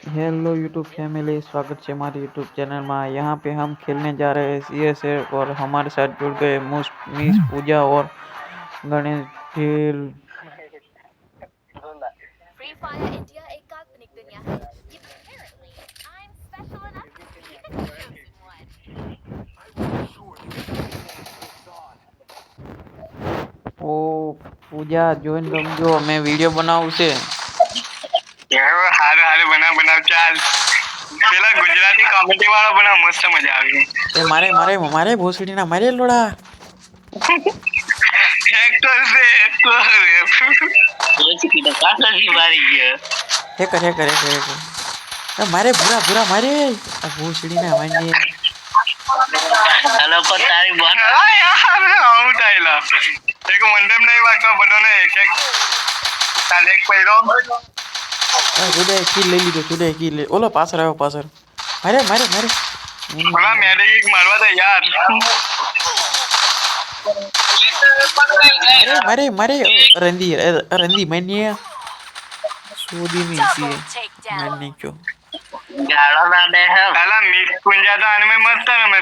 Hello YouTube family स्वागत है हमारे यूट्यूब चैनल में यहाँ पे हम खेलने जा रहे हैं सी एस और हमारे साथ जुड़ गए मुस मिस पूजा और गणेश ढील Free Fire India एक काल्पनिक दुनिया है ये apparently I'm special enough to be the chosen one. O Pooja join રમજો મેં વિડીયો બનાવું છે એવો હારું હારું બનાવ બનાવ ચાલ. પેલા ગુજરાતી કોમેડી વાળો બનાવ મસ્ત મજા આવી. એ મારે મારે મારે ભોસડીના મારે લોડા. હેક્ટર છે હેક્ટર હેકર હેકર હેકર હેકર એ મારે ભૂરા ભૂરા મારે. આ ભોસડીના મારી. લોકો તારી બોલ આવું થાયલા. એક મંડપ નહીં વાગતો બધાને એક એક તાલે એક પહેરો ले की ले ली तो की ले ओलो पास रहो पास रहो मारे मारे मारे ओला मैंने एक मारवा था यार अरे मारे मारे रंदी रंदी मैंने में है मैंने क्यों गाड़ा ना दे कुंजा तो आने में मस्त है मैं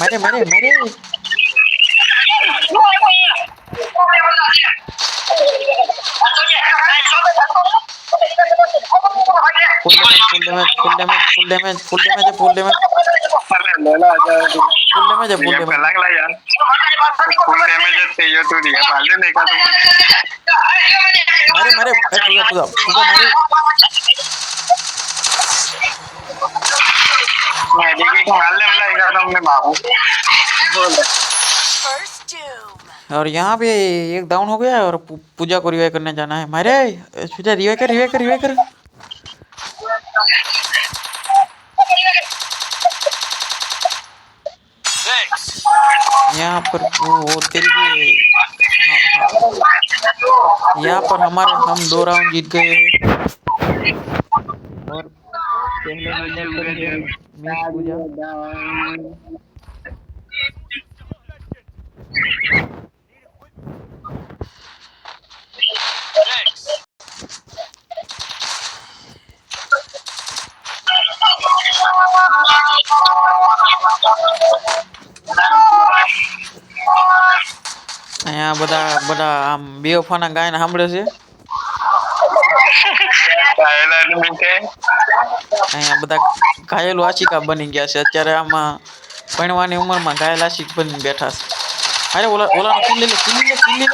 मरे मरे मरे। मरे मरे। और यहाँ पे एक डाउन हो गया और पूजा को रिवाइव करने जाना है मारे पूजा रिवाइव कर रिवाइव कर रिवाइव कर यहाँ पर वो वो तेरी हाँ, हाँ। यहाँ पर हमारे हम दो राउंड जीत गए हैं। और पहले नंबर पर है मिस पूजा અહીંયા બધા બધા આમ બેવફાના ગાયન સાંભળે છે પાયલા ને મીઠે અહીંયા બધા ઘાયલો આશિકા બની ગયા છે અત્યારે આમાં ભણવાની ઉંમરમાં ઘાયલ આશિક બની બેઠા છે અરે ઓલા ઓલાનો કિલ લઈ લે કિલ લઈ લે કિલ લઈ લે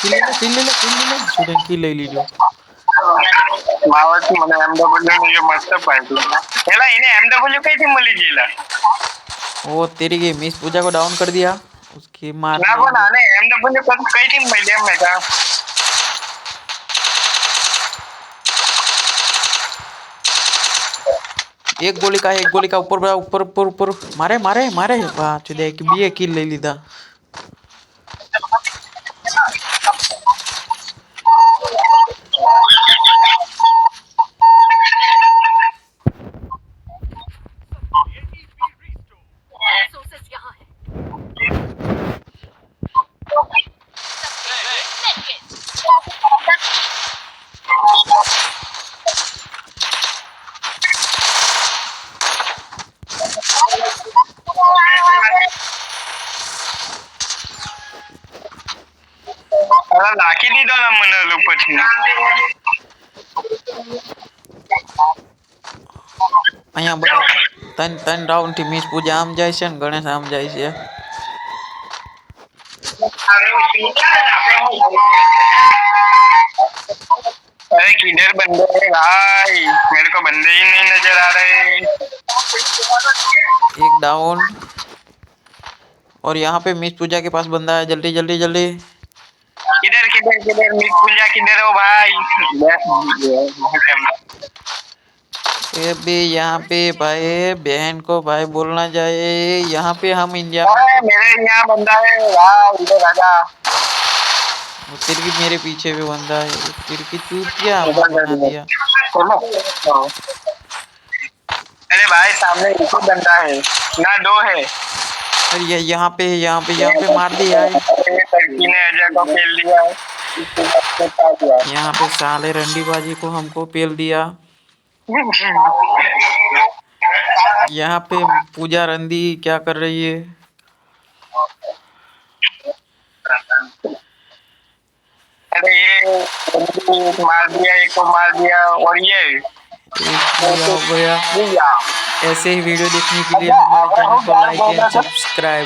કિલ લઈ લે કિલ લઈ લે કિલ લઈ લે સુરેન કિલ લઈ લીધો માવત મને એમડબલ્યુ ની મસ્ત પાડ્યું એલા એને એમડબલ્યુ કઈથી મળી ગયેલા वो तेरी की मिस पूजा को डाउन कर दिया उसकी मार ના પણ આને એમડબલ્યુ કઈથી મળી એમ મેં કહા एक गोली का है एक गोली का ऊपर बड़ा ऊपर ऊपर ऊपर। मारे मारे मारे। वाह चुदे कि ले लीधा Resources અલા નાખી દીધો ને મને ઓલું પછી અહીંયા બધા ત્રણ ત્રણ રાઉન્ડ થી મિસ પૂજા આમ જાય છે ને ગણેશ આમ જાય છે अरे किधर बंदे हैं भाई मेरे को बंदे ही नहीं नजर आ रहे एक डाउन और यहाँ पे मिस पूजा के पास बंदा है जल्दी जल्दी जल्दी किधर किधर किधर? मृत्युंजय किधर हो भाई? ए बे यहाँ पे भाई बहन को भाई बोलना जाए यहाँ पे हम इंडिया अरे मेरे यहाँ बंदा है। वाह इधर आजा। फिर भी मेरे पीछे भी बंदा है। फिर भी चूतिया बना दिया। अरे भाई सामने एक ही बंदा है। ना दो है। अरे ये यहाँ पे यहाँ पे यहाँ पे मार दिया है। यहाँ पे साले रंडीबाजी को हमको पेल दिया यहाँ पे पूजा रंदी क्या कर रही है अरे ये मार दिया एक को मार दिया, और ये हो गया ऐसे ही वीडियो देखने के लिए हमारे चैनल को लाइक एंड सब्सक्राइब